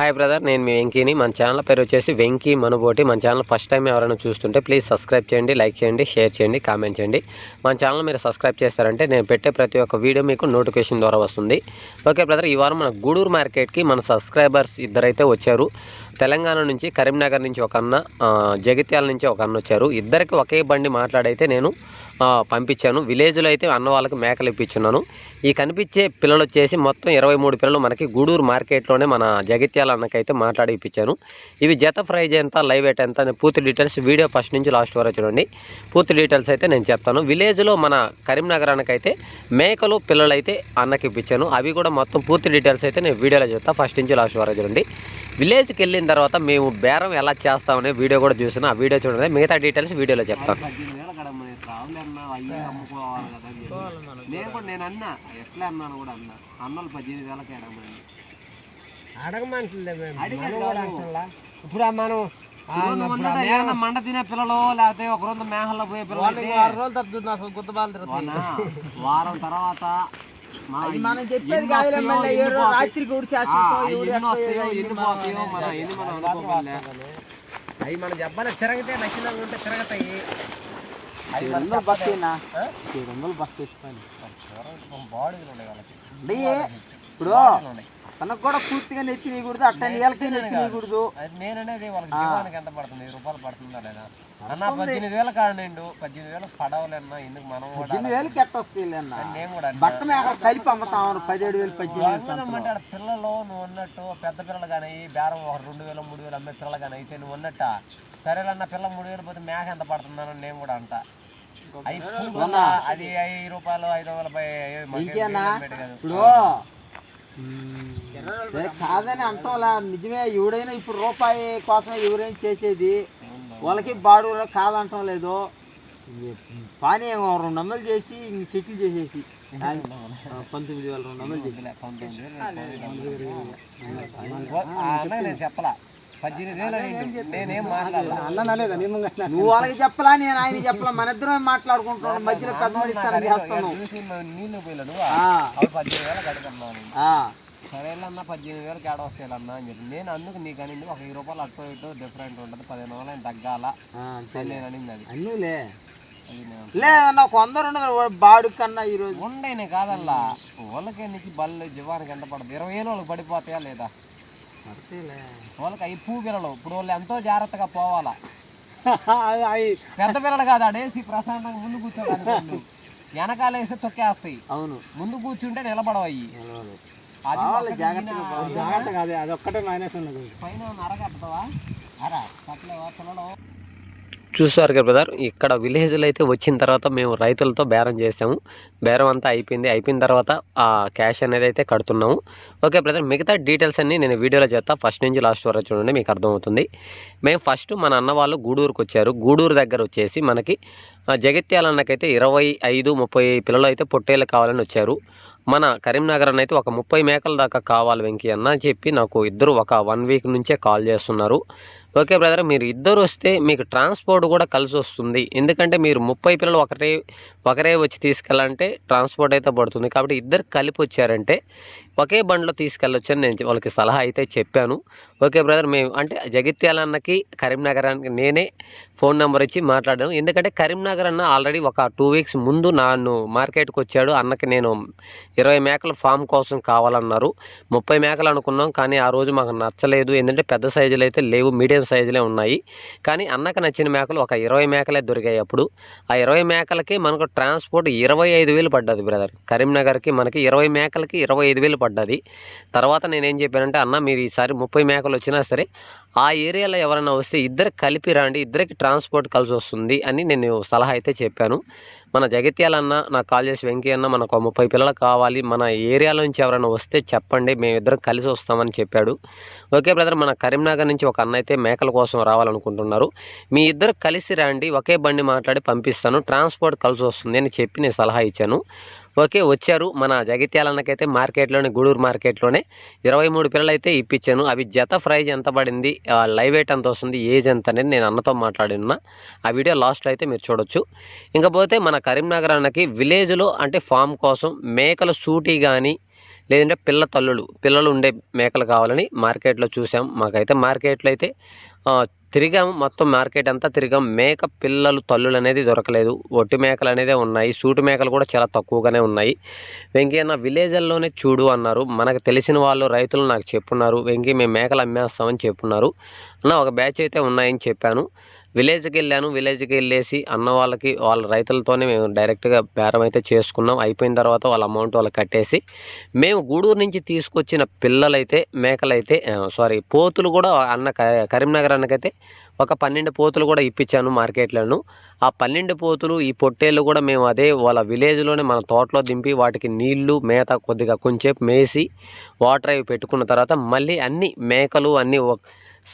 Hi brother నేను మీ వెంకీని. మన channel పేరు వచ్చేసి వెంకీ మనుబోటి. మన ఛానల్ ఫస్ట్ టైం ఎవరైనా చూస్తుంటే ప్లీజ్ సబ్స్క్రైబ్ చేయండి లైక్ చేయండి షేర్ చేయండి కామెంట్ చేయండి. మన ఛానల్ మీరు సబ్స్క్రైబ్ చేస్తారంటే నేను పెట్టే ప్రతి ఒక్క వీడియో మీకు నోటిఫికేషన్ ద్వారా వస్తుంది. ఓకే బ్రదర్ ఈ వారం మన గూడూరు మార్కెట్కి మన సబ్స్క్రైబర్స్ ఇద్దరైతే వచ్చారు. తెలంగాణ నుంచి కరీంనగర్ నుంచి ఒక అన్న జగిత్యాల నుంచి ఒక అన్న వచ్చారు. ఇద్దరికి ఒకే బండి మాట్లాడైతే నేను పంపించాను. విలేజ్లో అయితే అన్న వాళ్ళకి మేకలు ఇప్పించున్నాను. ఈ కనిపించే పిల్లలు వచ్చేసి మొత్తం ఇరవై మూడు పిల్లలు మనకి గూడూరు మార్కెట్లోనే మన జగిత్యాల అన్నకైతే మాట్లాడి ఇప్పించాను ఇవి జత ప్రైజ్ ఎంత లైవ్ ఎట్ ఎంత అనే పూర్తి డీటెయిల్స్ వీడియో ఫస్ట్ నుంచి లాస్ట్ వరకు చూడండి. పూర్తి డీటెయిల్స్ అయితే నేను చెప్తాను. విలేజ్లో మన కరీంనగర్ అన్నకైతే మేకలు పిల్లలు అయితే అన్నకి ఇప్పించాను. అవి కూడా మొత్తం పూర్తి డీటెయిల్స్ అయితే నేను వీడియోలో చెప్తాను ఫస్ట్ నుంచి లాస్ట్ వరకు చూడండి. విలేజ్కి వెళ్ళిన తర్వాత మేము బేరం ఎలా చేస్తామనే వీడియో కూడా చూసాను. ఆ వీడియో చూడండి. మిగతా డీటెయిల్స్ వీడియోలో చెప్తాను. నేను కూడా నేను అన్నా ఎట్లా అన్నాను కూడా అన్నా. అన్నలు పద్దెనిమిది వేలకి. అంటున్నా. ఇప్పుడు ఆ మనం మండ తినే పిల్లలు లేకపోతే ఒక రోజు మేహల్లో పోయే పిల్లలు ఆరు రోజులు తగ్గుతుంది అసలు? వారం తర్వాత మన చెప్పేది కాదు అవి మనం చెప్పాలి తిరగితే నచ్చిన ఉంటే తిరగతాయి. వందలు బస్ అంటే ఇప్పుడు. తనకు కూడా పూర్తిగా నెత్తి నీకూడదు అట్ట నీళ్ళకి నెత్తి అది నేననేది వాళ్ళకి జీవానికి ఎంత పడుతుంది? వెయ్యి రూపాయలు పడుతుందా లేదా? అన్న పద్దెనిమిది వేలు కాడండు పద్దెనిమిది వేలు పడవలేన్నా ఎందుకు మనం కూడా ఎన్ని వేలు అన్న? నేను కూడా. బట్ట మేక కలిపి అమ్ముతామని పదిహేడు వేలు పద్దెనిమిది పిల్లలు నువ్వు ఉన్నట్టు పెద్ద పిల్లలు కానీ బేరం ఒక రెండు వేలు మూడు వేలు అమ్మే పిల్లలు కానీ అయితే నువ్వు ఉన్నట్ట సరేలన్న పిల్ల మూడు వేలు పోతే మేక ఎంత పడుతుందని నేను కూడా అంట. అది ఐదు రూపాయలు ఐదు వందల. ఇప్పుడు కాదని అంటాంలా నిజమే ఎవడైనా ఇప్పుడు రూపాయి కోసమే ఎవరైనా చేసేది వాళ్ళకి బాడు కాదంటాం లేదు. పానీ రెండు వందలు చేసి సెటిల్ చేసేసి. పంతొమ్మిది వేల రెండు వందలు చేసి. చెప్పలా. వేలు నువ్వు వాళ్ళకి చెప్పలా నేను ఆయన చెప్పలా. మన ఇద్దరం మాట్లాడుకుంటున్నాం. మధ్యలో పెద్ద మనిషి తనం చేస్తున్నావు చూసి నీళ్ళు అవి పద్దెనిమిది వేలు కడుతున్నాను ఆ, సరే అన్న పద్దెనిమిది వేలకు ఏడ వస్తాయి అన్న అని చెప్పి. నేను అందుకు నీకు అనింది ఒక వెయ్యి రూపాయలు అటు ఇటు డిఫరెంట్ ఉంటుంది పదిహేను వందలు ఆయన తగ్గాల నేను అనింది అది. అన్నీలే. లేదన్నా రెండు వందలు బాడు కన్నా ఈరోజు. ఉండేనే కాదల్లా. వాళ్ళకే నుంచి బళ్ళు జీవానికి ఎంత పడుతుంది? ఇరవై ఏళ్ళు వాళ్ళకి పడిపోతాయా లేదా. వాళ్ళకి అవి పూ పిల్లలు ఇప్పుడు వాళ్ళు ఎంతో జాగ్రత్తగా పోవాలా? పెద్ద పిల్లలు కాదు ఆడేసి ప్రశాంతంగా ముందు కూర్చోడానికి వెనకాల వేసి తొక్కేస్తాయి. అవును. ముందు కూర్చుంటే నిలబడవు అయ్యి అది. జాగ్రత్త కాదు అది ఒక్కటే మైనస్ ఉన్నది. పైన అరగట్టవా? అరా కట్టలేవా పిల్లలు చూసారు కదా బ్రదర్ ఇక్కడ విలేజ్లో అయితే వచ్చిన తర్వాత మేము రైతులతో బేరం చేసాము. బేరం అంతా అయిపోయింది. అయిపోయిన తర్వాత ఆ క్యాష్ అనేది అయితే కడుతున్నాము. ఓకే బ్రదర్ మిగతా డీటెయిల్స్ అన్ని నేను వీడియోలో చేస్తా. ఫస్ట్ నుంచి లాస్ట్ వరకు చూడండి మీకు అర్థమవుతుంది. మేము ఫస్ట్ మన అన్న వాళ్ళు గూడూరుకు వచ్చారు. గూడూరు దగ్గర వచ్చేసి మనకి జగిత్యాల అన్నకైతే ఇరవై ఐదు ముప్పై పిల్లలు అయితే పొట్టేళ్ళు కావాలని వచ్చారు. మన కరీంనగర్ అని అయితే ఒక ముప్పై మేకల దాకా కావాలి వెంకీ అన్న అని చెప్పి నాకు ఇద్దరు ఒక వన్ వీక్ నుంచే కాల్ చేస్తున్నారు. ఓకే బ్రదర్ మీరు ఇద్దరు వస్తే మీకు ట్రాన్స్పోర్ట్ కూడా కలిసి వస్తుంది. ఎందుకంటే మీరు ముప్పై పిల్లలు ఒకటే ఒకరే వచ్చి తీసుకెళ్ళాలంటే ట్రాన్స్పోర్ట్ అయితే పడుతుంది. కాబట్టి ఇద్దరు కలిపి వచ్చారంటే ఒకే బండ్లో తీసుకెళ్ళొచ్చని నేను వాళ్ళకి సలహా అయితే చెప్పాను. ఓకే బ్రదర్ మేము అంటే జగిత్యాల అన్నకి కరీంనగరానికి నేనే ఫోన్ నెంబర్ ఇచ్చి మాట్లాడాను ఎందుకంటే కరీంనగర్ అన్న ఆల్రెడీ ఒక టూ వీక్స్ ముందు నన్ను మార్కెట్కి వచ్చాడు. అన్నకి నేను ఇరవై మేకల ఫామ్ కోసం కావాలన్నారు. ముప్పై మేకలు అనుకున్నాం. కానీ ఆ రోజు మాకు నచ్చలేదు. ఎందుకంటే పెద్ద సైజులు అయితే లేవు. మీడియం సైజులే ఉన్నాయి. కానీ అన్నకు నచ్చిన మేకలు ఒక ఇరవై మేకలే దొరికాయి అప్పుడు. ఆ ఇరవై మేకలకి మనకు ట్రాన్స్పోర్ట్ ఇరవై ఐదు వేలు పడ్డది బ్రదర్. కరీంనగర్కి మనకి ఇరవై మేకలకి ఇరవై ఐదు వేలు పడ్డది. తర్వాత నేనేం చెప్పానంటే అన్న మీరు ఈసారి ముప్పై మేకలు వచ్చినా సరే ఆ ఏరియాలో ఎవరైనా వస్తే ఇద్దరు కలిపి రండి ఇద్దరికి ట్రాన్స్పోర్ట్ కలిసి వస్తుంది అని నేను సలహా అయితే చెప్పాను. మన జగిత్యాల అన్న నాకు కాల్ చేసి వెంకీ అన్న మనకు ముప్పై పిల్లలు కావాలి మన ఏరియాలో నుంచి ఎవరైనా వస్తే చెప్పండి మేమిద్దరం కలిసి వస్తామని చెప్పాడు. ఓకే బ్రదర్ మన కరీంనగర్ నుంచి ఒక అన్న అయితే మేకల కోసం రావాలనుకుంటున్నారు. మీ ఇద్దరు కలిసి రండి ఒకే బండి మాట్లాడి పంపిస్తాను ట్రాన్స్పోర్ట్ కలిసి వస్తుంది అని చెప్పి నేను సలహా ఇచ్చాను. ఓకే వచ్చారు. మన జగిత్యాలన్నకైతే మార్కెట్లోనే గూడూరు మార్కెట్లోనే ఇరవై మూడు పిల్లలు అయితే ఇప్పించాను. అవి జత ప్రైజ్ ఎంత పడింది లైవ్ వెయిట్ ఎంత వస్తుంది ఏజ్ ఎంత అనేది నేను అన్నతో మాట్లాడిన. ఆ వీడియో లాస్ట్లో అయితే మీరు చూడొచ్చు. ఇంకపోతే మన కరీంనగర్ అన్నకి విలేజ్లో అంటే ఫామ్ కోసం మేకల సూటి కానీ లేదంటే పిల్ల తల్లులు పిల్లలు ఉండే మేకలు కావాలని మార్కెట్లో చూసాం. మాకైతే మార్కెట్లో అయితే తిరిగాము తిరిగాం మొత్తం మార్కెట్ అంతా తిరిగాం. మేక పిల్లలు తల్లులు అనేది దొరకలేదు. ఒట్టి మేకలు అనేదే ఉన్నాయి. సూటు మేకలు కూడా చాలా తక్కువగానే ఉన్నాయి. వెంకయ్య అన్న విలేజ్ల్లోనే చూడు అన్నారు. మనకు తెలిసిన వాళ్ళు రైతులు నాకు చెప్పున్నారు. వెంకీ మేము మేకలు అమ్మేస్తామని చెప్పున్నారు. అన్న ఒక బ్యాచ్ అయితే ఉన్నాయని చెప్పాను. విలేజ్కి వెళ్ళాను విలేజ్కి వెళ్ళేసి అన్న వాళ్ళకి వాళ్ళ రైతులతోనే మేము డైరెక్ట్గా బేరం అయితే చేసుకున్నాం. అయిపోయిన తర్వాత వాళ్ళ అమౌంట్ వాళ్ళకి కట్టేసి మేము గూడూరు నుంచి తీసుకొచ్చిన పిల్లలైతే మేకలైతే సారీ పోతులు కూడా అన్న కరీంనగర్ అన్నకైతే ఒక పన్నెండు పోతులు కూడా ఇప్పించాను మార్కెట్లను. ఆ పన్నెండు పోతులు ఈ పొట్టేళ్ళు కూడా మేము అదే వాళ్ళ విలేజ్లోనే మన తోటలో దింపి వాటికి నీళ్ళు మేత కొద్దిగా కొంచెం మేసి వాటర్ అవి పెట్టుకున్న తర్వాత మళ్ళీ అన్ని మేకలు అన్నీ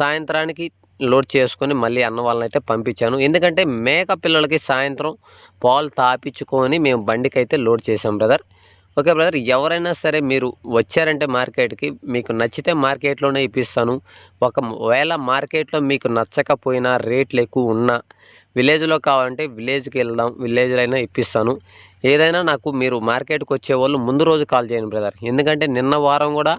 సాయంత్రానికి లోడ్ చేసుకొని మళ్ళీ అన్న వాళ్ళని అయితే పంపించాను. ఎందుకంటే మేక పిల్లలకి సాయంత్రం పాలు తాపించుకొని మేము బండికి అయితే లోడ్ చేసాం బ్రదర్. Okay brother. ఎవరైనా సరే మీరు వచ్చారంటే మార్కెట్కి మీకు నచ్చితే మార్కెట్లోనే ఇప్పిస్తాను. ఒకవేళ మార్కెట్లో మీకు నచ్చకపోయినా రేట్లు ఎక్కువ ఉన్నా విలేజ్లో కావాలంటే విలేజ్కి వెళ్దాం విలేజ్లో అయినా ఇప్పిస్తాను. ఏదైనా నాకు మీరు మార్కెట్కి వచ్చే వాళ్ళు ముందు రోజు కాల్ చేయండి బ్రదర్. ఎందుకంటే నిన్న వారం కూడా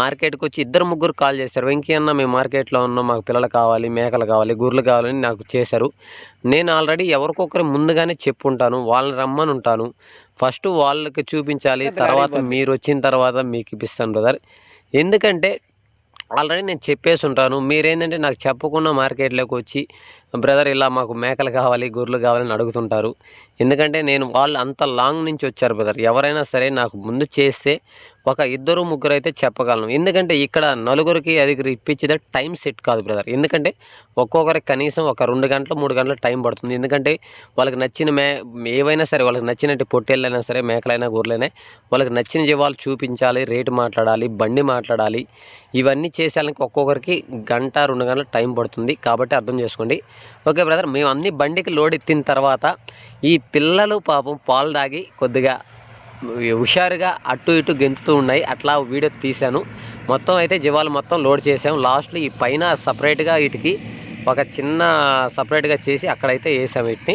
మార్కెట్కి వచ్చి ఇద్దరు ముగ్గురు కాల్ చేశారు. వెంకీ అన్న మేము మార్కెట్లో ఉన్నాం మాకు పిల్లలు కావాలి మేకలు కావాలి గుర్రెలు కావాలని నాకు చేశారు. నేను ఆల్రెడీ ఎవరికొకరు ముందుగానే చెప్పుంటాను వాళ్ళని రమ్మని ఉంటాను. ఫస్ట్ వాళ్ళకి చూపించాలి తర్వాత మీరు వచ్చిన తర్వాత మీకు ఇప్పిస్తాను బ్రదర్. ఎందుకంటే ఆల్రెడీ నేను చెప్పేసి ఉంటాను మీరేంటంటే నాకు చెప్పకుండా మార్కెట్లోకి వచ్చి బ్రదర్ ఇలా మాకు మేకలు కావాలి గొర్రెలు కావాలని అడుగుతుంటారు. ఎందుకంటే నేను వాళ్ళు అంత లాంగ్ నుంచి వచ్చారు బ్రదర్. ఎవరైనా సరే నాకు ముందు చేస్తే ఒక ఇద్దరు ముగ్గురు అయితే చెప్పగలను. ఎందుకంటే ఇక్కడ నలుగురికి అది ఇప్పించేదే టైం సెట్ కాదు బ్రదర్. ఎందుకంటే ఒక్కొక్కరికి కనీసం ఒక రెండు గంటలు మూడు గంటలు టైం పడుతుంది. ఎందుకంటే వాళ్ళకి నచ్చిన మే ఏవైనా సరే వాళ్ళకి నచ్చినట్టు పొట్టేళ్ళైనా సరే మేకలైనా గొర్రెలైనా వాళ్ళకి నచ్చిన జీవాలు చూపించాలి రేటు మాట్లాడాలి బండి మాట్లాడాలి. ఇవన్నీ చేసేయాలని ఒక్కొక్కరికి గంట రెండు గంటల టైం పడుతుంది కాబట్టి అర్థం చేసుకోండి. ఓకే బ్రదర్ మేము అన్ని బండికి లోడ్ ఎత్తిన తర్వాత ఈ పిల్లలు పాపం పాలు తాగి కొద్దిగా హుషారుగా అటు ఇటు గెంతుతూ ఉన్నాయి. అట్లా వీడియో తీశాను. మొత్తం అయితే జీవాలు మొత్తం లోడ్ చేసాం లాస్ట్లో ఈ పైన సపరేట్గా వీటికి ఒక చిన్న సపరేట్గా చేసి అక్కడైతే వేసాం వీటిని.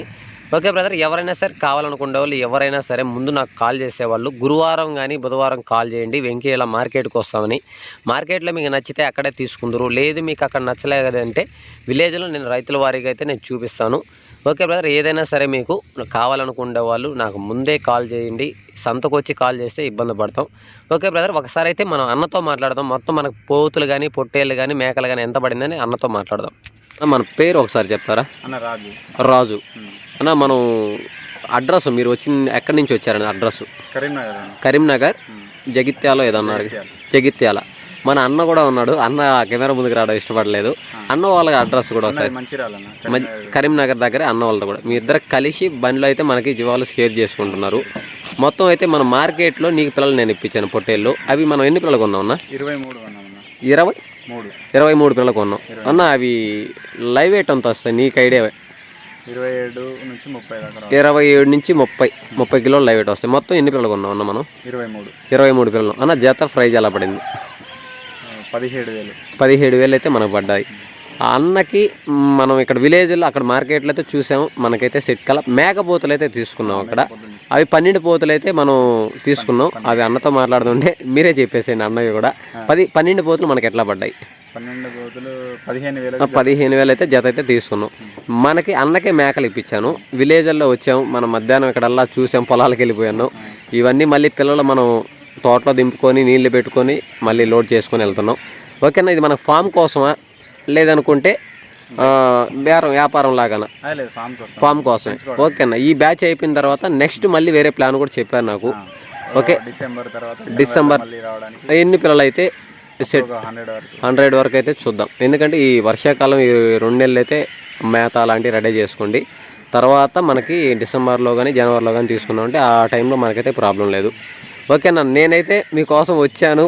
ఓకే బ్రదర్ ఎవరైనా సరే కావాలనుకునే వాళ్ళు ఎవరైనా సరే ముందు నాకు కాల్ చేసేవాళ్ళు. గురువారం కానీ బుధవారం కాల్ చేయండి. వెంకీ ఇలా మార్కెట్కి వస్తామని. మార్కెట్లో మీకు నచ్చితే అక్కడే తీసుకుందరు. లేదు మీకు అక్కడ నచ్చలేదంటే విలేజ్లో నేను రైతుల వారికి అయితే నేను చూపిస్తాను. ఓకే బ్రదర్ ఏదైనా సరే మీకు కావాలనుకునే వాళ్ళు నాకు ముందే కాల్ చేయండి. సంతకు వచ్చి కాల్ చేస్తే ఇబ్బంది పడతాం. ఓకే బ్రదర్ ఒకసారి అయితే మనం అన్నతో మాట్లాడదాం. మొత్తం మనకు పోతులు కానీ పొట్టేళ్ళు కానీ మేకలు కానీ ఎంత పడిందని అన్నతో మాట్లాడదాం. మన పేరు ఒకసారి చెప్తారా? అన్న రాజు. రాజు. అన్న మనం అడ్రస్ మీరు వచ్చిన ఎక్కడి నుంచి వచ్చారని అడ్రస్? కరీంనగర్ కరీంనగర్? జగిత్యాలో ఏదో అన్నారు జగిత్యాల. మన అన్న కూడా ఉన్నాడు. అన్న కెమెరా ముందుకు రావడం ఇష్టపడలేదు. అన్న వాళ్ళ అడ్రస్ కూడా మధ్య- కరీంనగర్. దగ్గర అన్న వాళ్ళతో కూడా. మీ ఇద్దరు కలిసి బండిలో అయితే మనకి జీవాలు షేర్ చేసుకుంటున్నారు. మొత్తం అయితే మన మార్కెట్లో నీకు పిల్లలు నేను ఇప్పించాను పొట్టేళ్ళు. అవి మనం ఎన్ని పిల్లలు కొన్నాం అన్న? ఇరవై మూడు ఇరవై? మూడు. ఇరవై మూడు పిల్లలు కొన్నాం. అన్న అవి లైవ్ వెయిట్ అంత వస్తాయి. నీకు ఐడియా ఇరవై ఏడు నుంచి ముప్పై దాకా ఇరవై ఏడు నుంచి ముప్పై ముప్పై కిలోలు లైవ్ వెయిట్ వస్తాయి. మొత్తం ఎన్ని పిల్లలు కొన్నాం అన్న మనం? ఇరవై మూడు ఇరవై మూడు పిల్లలు. అన్న జత ప్రైజ్ ఎలా పడింది? పదిహేడు వేలు. పదిహేడు వేలు అయితే మనకు పడ్డాయి. ఆ అన్నకి మనం ఇక్కడ విలేజ్లో అక్కడ మార్కెట్లో అయితే చూసాము మనకైతే సెట్ కల. మేకపోతులు అయితే తీసుకున్నాం అక్కడ. అవి పన్నెండు పోతులు అయితే మనం తీసుకున్నాం. అవి అన్నతో మాట్లాడుతుంటే మీరే చెప్పేసేయండి అన్నవి కూడా. పది పన్నెండు పోతులు మనకి ఎట్లా పడ్డాయి? పన్నెండు రోజులు పదిహేను వేలు పదిహేను వేలు అయితే జత అయితే తీసుకున్నాం. మనకి అన్నకే మేకలు ఇప్పించాను. విలేజ్ల్లో వచ్చాము మనం మధ్యాహ్నం ఇక్కడల్లా చూసాం పొలాలకు వెళ్ళిపోయాను. ఇవన్నీ మళ్ళీ పిల్లలు మనం తోటలో దింపుకొని నీళ్ళు పెట్టుకొని మళ్ళీ లోడ్ చేసుకొని వెళ్తున్నాం. ఓకేనా ఇది మన ఫామ్ కోసమా? లేదనుకుంటే బేరం వ్యాపారం లాగానా? ఫామ్ కోసమే. ఓకేనా ఈ బ్యాచ్ అయిపోయిన తర్వాత నెక్స్ట్ మళ్ళీ వేరే ప్లాన్ కూడా చెప్పారు నాకు. ఓకే. డిసెంబర్ తర్వాత డిసెంబర్ ఎన్ని పిల్లలు అయితే సెట్ హండ్రెడ్ వరకు. అయితే చూద్దాం. ఎందుకంటే ఈ వర్షాకాలం ఈ రెండు నెలలు అయితే మేత అలాంటివి రెడీ చేసుకోండి. తర్వాత మనకి డిసెంబర్లో కానీ జనవరిలో కానీ తీసుకున్నామంటే ఆ టైంలో మనకైతే ప్రాబ్లం లేదు. ఓకేనా నేనైతే మీకోసం వచ్చాను.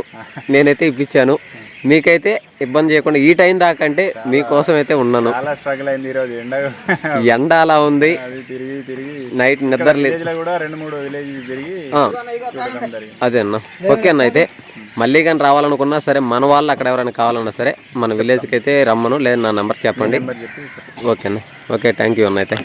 నేనైతే ఇప్పించాను. మీకైతే ఇబ్బంది చేయకుండా ఈ టైం దాకా అంటే మీకోసం అయితే ఉన్నాను. స్ట్రగుల్ అయింది ఈరోజు ఎండ. ఎండ అలా ఉంది. తిరిగి తిరిగి. నైట్ నిద్ర లేదు అదే అన్న. ఓకే అన్న అయితే మళ్ళీ కానీ రావాలనుకున్నా సరే మన వాళ్ళు అక్కడ ఎవరైనా కావాలన్నా సరే మన విలేజ్కి అయితే రమ్మను. లేదా నా నెంబర్ చెప్పండి. నెంబర్ చెప్పి ఓకే అన్న ఓకే థ్యాంక్ యూ అన్న అయితే.